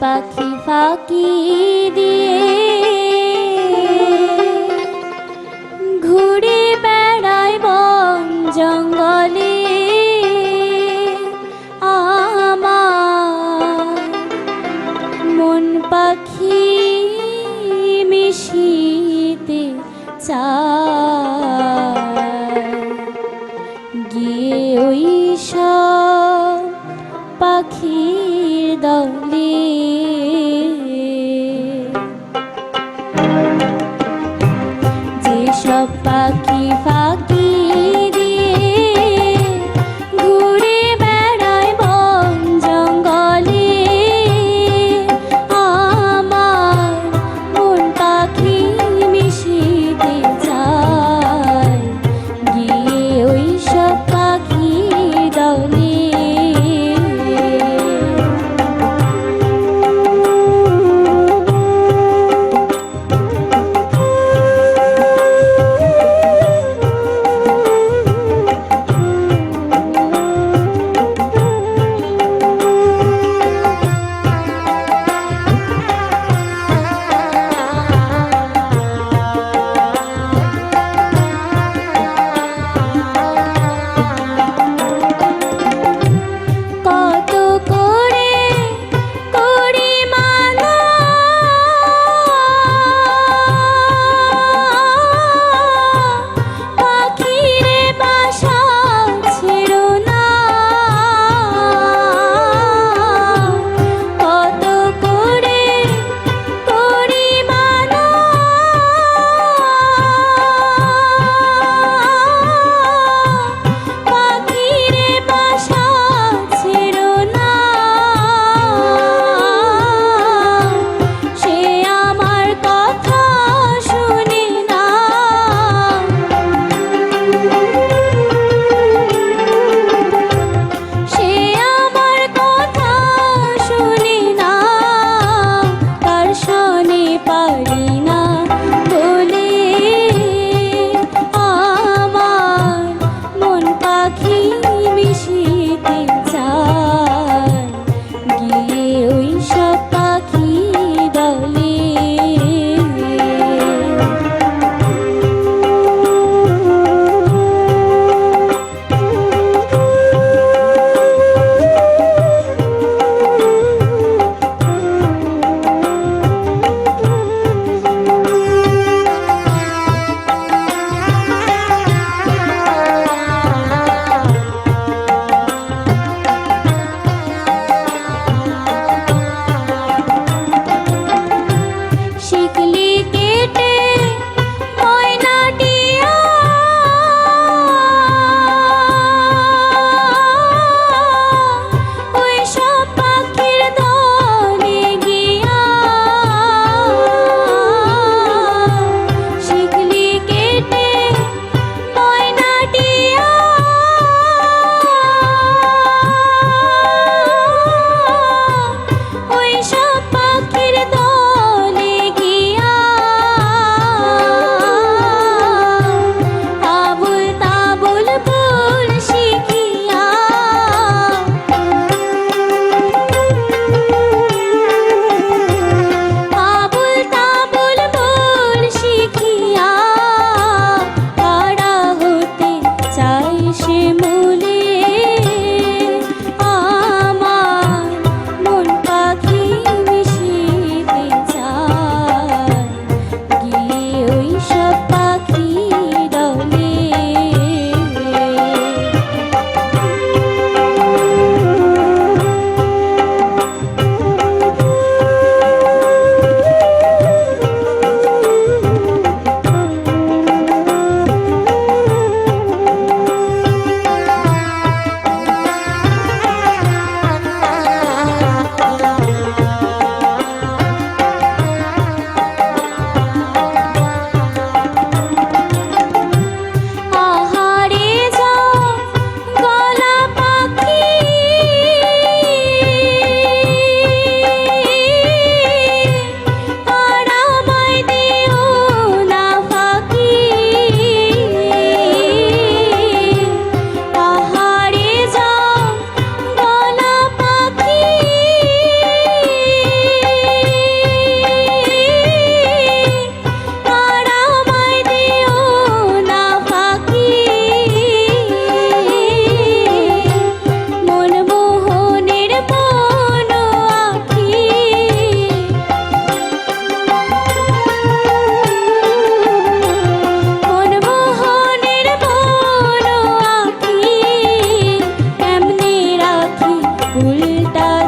পাখি ফাঁকি দিয়ে ঘুরে বেড়ায় বন জঙ্গলে আমার পাখি মিশিতে চায়। পাখির দলে। যেসব পাখি ফাঁকি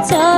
저